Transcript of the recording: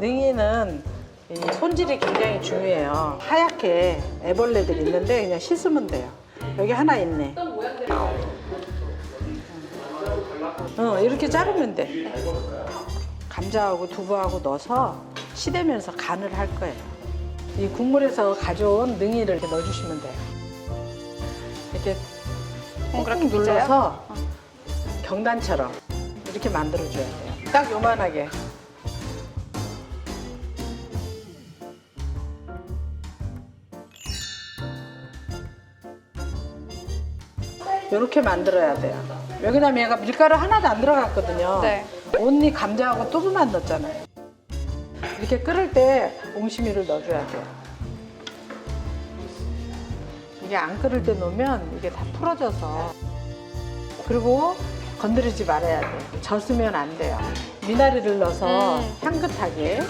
능이는 이 손질이 굉장히 중요해요. 하얗게 애벌레들이 있는데 그냥 씻으면 돼요. 여기 하나 있네. 어, 이렇게 자르면 돼. 감자하고 두부하고 넣어서 치대면서 간을 할 거예요. 이 국물에서 가져온 능이를 이렇게 넣어주시면 돼요. 이렇게 동그랗게? 눌러서 경단처럼 이렇게 만들어줘야 돼요. 딱 요만하게. 이렇게 만들어야 돼요. 여기다 얘가 밀가루 하나도 안 들어갔거든요. 네. 온리 감자하고 두부만 넣었잖아요. 이렇게 끓을 때 옹심이를 넣어줘야 돼요. 이게 안 끓을 때 넣으면 이게 다 풀어져서 그리고 건드리지 말아야 돼요. 젖으면 안 돼요. 미나리를 넣어서 음. 향긋하게